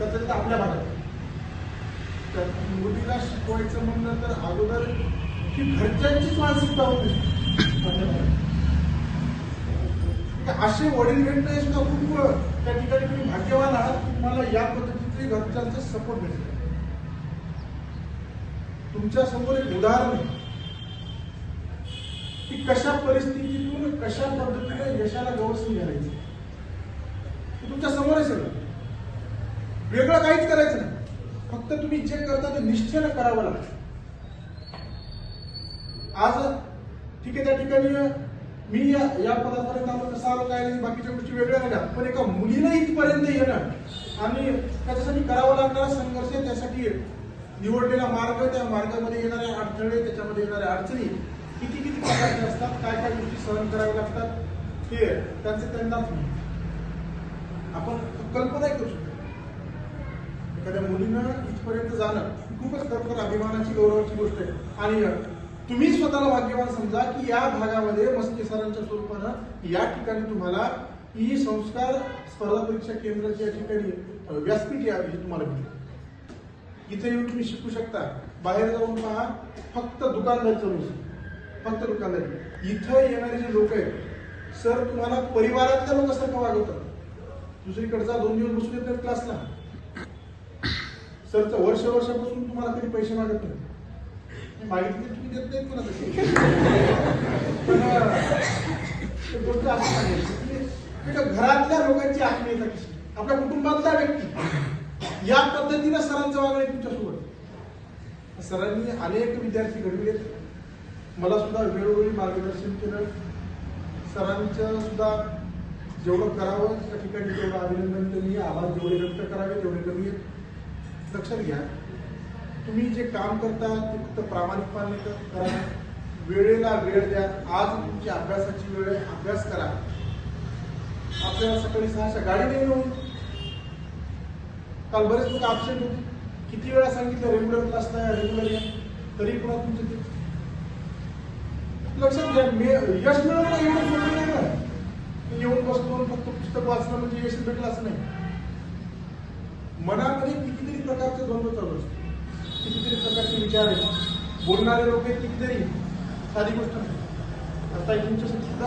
तर आपल्या भागात तर मुलीला शिकवायचं म्हणलं तर अगोदर की घरच्यांचीच मानसिकता होती. असे वडील भेटणे खूप त्या ठिकाणी तुम्ही भाग्यवान आहात. तुम्हाला या पद्धतीचे घरच्यांचा सपोर्ट भेटतो तुमच्यासमोर एक उदाहरण आहे. की कशा परिस्थितीतून कशा पद्धतीने यशाला गवसणी घालायचं? तुमच्यासमोर आहे सगळं. वेगळं काहीच करायचं नाही. फक्त तुम्ही जे करता ते निश्चयानं करावं लागतं. आज ठीक आहे त्या ठिकाणी मी या या पदापर्यंत आलो कसा आलो काय नाही, बाकीच्या गोष्टी वेगळ्या राहिल्या पण एका मुलीला इथपर्यंत येणं आणि त्याच्यासाठी करावा लागणारा संघर्ष त्यासाठी निवडलेला मार्ग त्या मार्गामध्ये येणारे अडथळे त्याच्यामध्ये येणाऱ्या अडचणी किती किती प्रकारचे असतात काय काय गोष्टी सहन कराव्या लागतात हे त्यांचे त्यांना आपण कल्पनाही करू शकतो. एखाद्या मुलीनं इथपर्यंत जाणं ही खूपच खरोखर अभिमानाची गौरवाची गोष्ट आहे. आणि तुम्ही स्वतःला भाग्यवान समजा की या भागामध्ये मस्के सरांच्या स्वरूपानं या ठिकाणी तुम्हाला ई संस्कार स्पर्धा परीक्षा केंद्राच्या ठिकाणी व्यासपीठ या तुम्हाला भेटेल. इथे येऊन तुम्ही शिकू शकता. बाहेर जाऊन पहा फक्त दुकानदार चालू फक्त दुकानदार. इथं येणारे जे लोक आहेत सर तुम्हाला परिवारातल्या लोकांसारखं वागवतात. दुसरीकडचा दोन दिवस बसून येत नाहीत क्लासला. सर वर्ष वर्षापासून तुम्हाला कधी पैसे मागत नाही. मागितले तुम्ही देत नाहीत कोणा गोष्ट असं सांगायची की एका घरातल्या लोकांची आत्मीयता कशी? आपल्या कुटुंबातला व्यक्ती. या पद्धतीनं सरांचं वागणं तुमच्यासोबत. सरांनी अनेक विद्यार्थी घडविलेत मला सुद्धा वेळोवेळी मार्गदर्शन केलं. सरांचं सुद्धा जेवढं करावं त्या ठिकाणी तेवढं अभिनंदन त्यांनी आवाज जेवढे व्यक्त करावे तेवढे कमी आहेत. लक्षात घ्या. तुम्ही जे काम करता ते फक्त प्रामाणिकपणे करा. वेळेला वेळ द्या. आज तुमची अभ्यासाची वेळ आहे अभ्यास करा. आपल्याला सकाळी सहाशा गाडी नाही येऊन काल बरेच लोक ऑप्शन होते. किती वेळा सांगितलं रेग्युलर क्लास नाही रेग्युलर या तरी पुन्हा तुमचं ते लक्षात घ्या मे यश मिळवलं एवढं सोपं नाही ना. येऊन बसतो फक्त पुस्तक वाचणं म्हणजे यश भेटलं असं नाही. मनामध्ये कितीतरी प्रकारचे द्वंद्व चालू असतात कितीतरी प्रकारचे विचार आहेत. बोलणारे लोक आहेत कितीतरी. साधी गोष्ट नाही. आता तुमच्यासाठी सुद्धा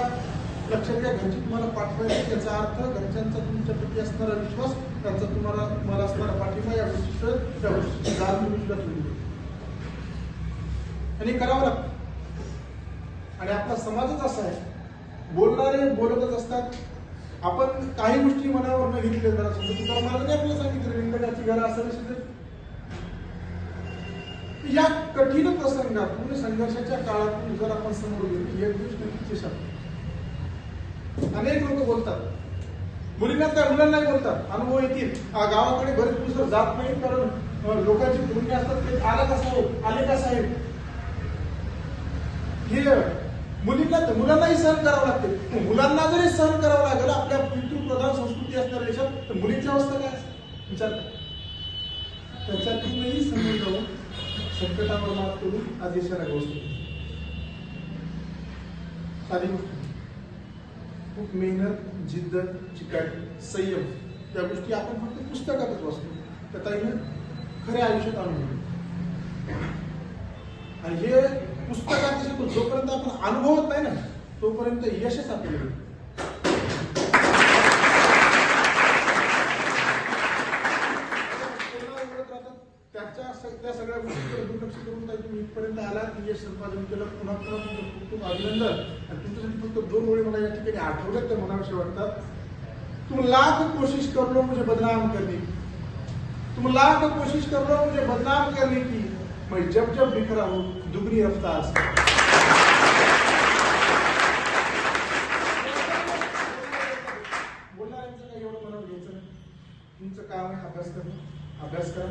लक्षात घ्या घरची तुम्हाला पाठवायची त्याचा अर्थ घरच्यांचा तुमच्याप्रती असणारा विश्वास त्यांचा तुम्हाला तुम्हाला असणारा पाठिंबा या गोष्टीचं आणि करावं लागतं. आणि आपला समाजच असा आहे. बोलणारे बोलतच असतात. आपण काही गोष्टी मनावर न घेतल्या. जरा समजा तुकाराम महाराजांनी आपल्याला सांगितलं व्यंकटाची घरं असावी या कठीण प्रसंगातून संघर्षाच्या काळातून जर आपण समोर गेलो एक दिवस नक्कीच अनेक लोक बोलतात. मुलींना त्या मुलांना बोलतात. अनुभव येतील. गावाकडे बरेच पुस्तक जात नाही कारण लोकांची भूमिका असतात ते आला का साहेब? आले का साहेब? हे मुलींना मुलांनाही सहन करावं लागते. मुलांना जरी सहन करावं लागेल आपल्या पितृप्रधान संस्कृती असणाऱ्या देशात तर मुलींची अवस्था काय असते? विचार त्याच्यातूनही समोर जाऊन संकटावर मात करून आज देशाला गोष्ट साधी गोष्ट. खूप मेहनत जिद्द चिकाट संयम त्या गोष्टी आपण फक्त पुस्तकातच वाचतो. त्या ताईनं खऱ्या आयुष्यात आणून आणि हे पुस्तकात जे- जोपर्यंत आपण अनुभवत नाही ना तोपर्यंत यशच आपल्याला. त्याच्या त्या सगळ्या गोष्टीकडे दुर्लक्ष करून तुम्ही इथपर्यंत आला की यश संपादन केलं पुन्हा पुन्हा तुमचं खूप खूप अभिनंदन. आणि तुमच्यासाठी फक्त दोन वेळी मला या ठिकाणी आठवल्यात त्या मनाविषयी वाटतात. तुम लाख कोशिश कर लो मुझे म्हणजे बदनाम करने की तुम लाख कोशिश कर लो मुझे म्हणजे बदनाम करने की मैं जब जब बिखरा हूं दुगनी रफ्तार से। एवढं तुमचं काम आहे अभ्यास करणं अभ्यास करा।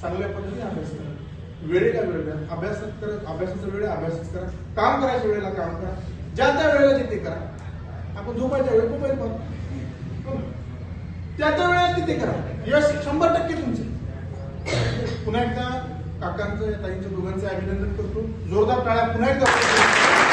चांगल्या पद्धतीने अभ्यास करा। वेळेला वेळ द्या. अभ्यासात करा. अभ्यासाचा वेळ अभ्यासच करा. काम करायच्या वेळेला काम करा. ज्या त्या वेळेला तिथे करा. आपण झोपायच्या वेळेला मोबाईल पाहतो हो त्या त्या वेळेला तिथे करा. यश शंभर टक्के तुमचे पुन्हा एकदा काकांचं या ताईंच्या दोघांचं अभिनंदन करतो. जोरदार टाळ्या पुन्हा एकदा.